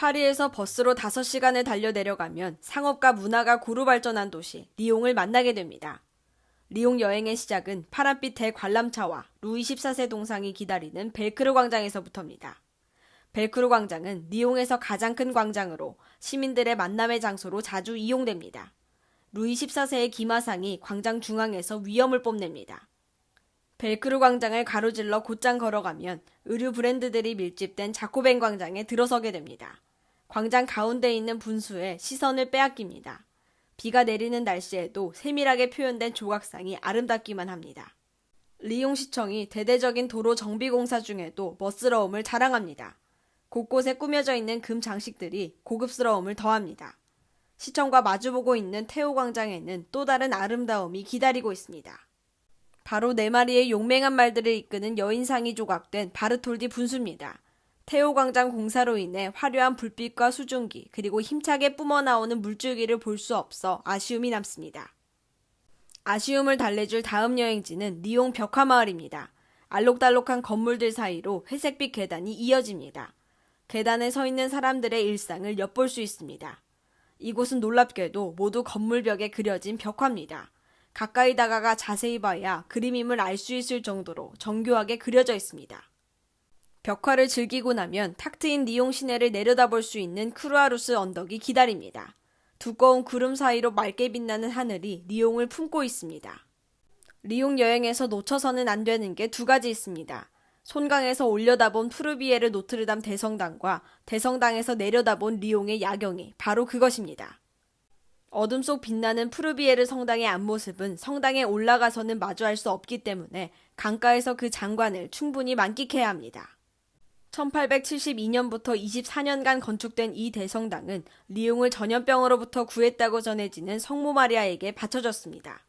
파리에서 버스로 5시간을 달려 내려가면 상업과 문화가 고루 발전한 도시 리옹을 만나게 됩니다. 리옹 여행의 시작은 파란빛 대관람차와 루이 14세 동상이 기다리는 벨크르 광장에서부터입니다. 벨크르 광장은 리옹에서 가장 큰 광장으로 시민들의 만남의 장소로 자주 이용됩니다. 루이 14세의 기마상이 광장 중앙에서 위엄을 뽐냅니다. 벨크르 광장을 가로질러 곧장 걸어가면 의류 브랜드들이 밀집된 자코벤 광장에 들어서게 됩니다. 광장 가운데 있는 분수에 시선을 빼앗깁니다. 비가 내리는 날씨에도 세밀하게 표현된 조각상이 아름답기만 합니다. 리옹시청이 대대적인 도로 정비 공사 중에도 멋스러움을 자랑합니다. 곳곳에 꾸며져 있는 금 장식들이 고급스러움을 더합니다. 시청과 마주보고 있는 태호 광장에는 또 다른 아름다움이 기다리고 있습니다. 바로 네 마리의 용맹한 말들을 이끄는 여인상이 조각된 바르톨디 분수입니다. 태호 광장 공사로 인해 화려한 불빛과 수증기 그리고 힘차게 뿜어나오는 물줄기를 볼 수 없어 아쉬움이 남습니다. 아쉬움을 달래줄 다음 여행지는 리옹 벽화마을입니다. 알록달록한 건물들 사이로 회색빛 계단이 이어집니다. 계단에 서 있는 사람들의 일상을 엿볼 수 있습니다. 이곳은 놀랍게도 모두 건물벽에 그려진 벽화입니다. 가까이 다가가 자세히 봐야 그림임을 알 수 있을 정도로 정교하게 그려져 있습니다. 벽화를 즐기고 나면 탁 트인 리옹 시내를 내려다볼 수 있는 크루아루스 언덕이 기다립니다. 두꺼운 구름 사이로 맑게 빛나는 하늘이 리옹을 품고 있습니다. 리옹 여행에서 놓쳐서는 안 되는 게 두 가지 있습니다. 손강에서 올려다본 푸르비에르 노트르담 대성당과 대성당에서 내려다본 리옹의 야경이 바로 그것입니다. 어둠 속 빛나는 푸르비에르 성당의 앞모습은 성당에 올라가서는 마주할 수 없기 때문에 강가에서 그 장관을 충분히 만끽해야 합니다. 1872년부터 24년간 건축된 이 대성당은 리옹을 전염병으로부터 구했다고 전해지는 성모 마리아에게 바쳐졌습니다.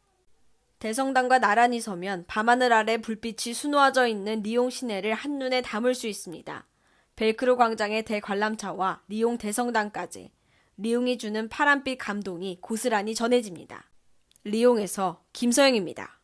대성당과 나란히 서면 밤하늘 아래 불빛이 수놓아져 있는 리옹 시내를 한눈에 담을 수 있습니다. 벨크로 광장의 대관람차와 리옹 대성당까지 리옹이 주는 파란빛 감동이 고스란히 전해집니다. 리옹에서 김서영입니다.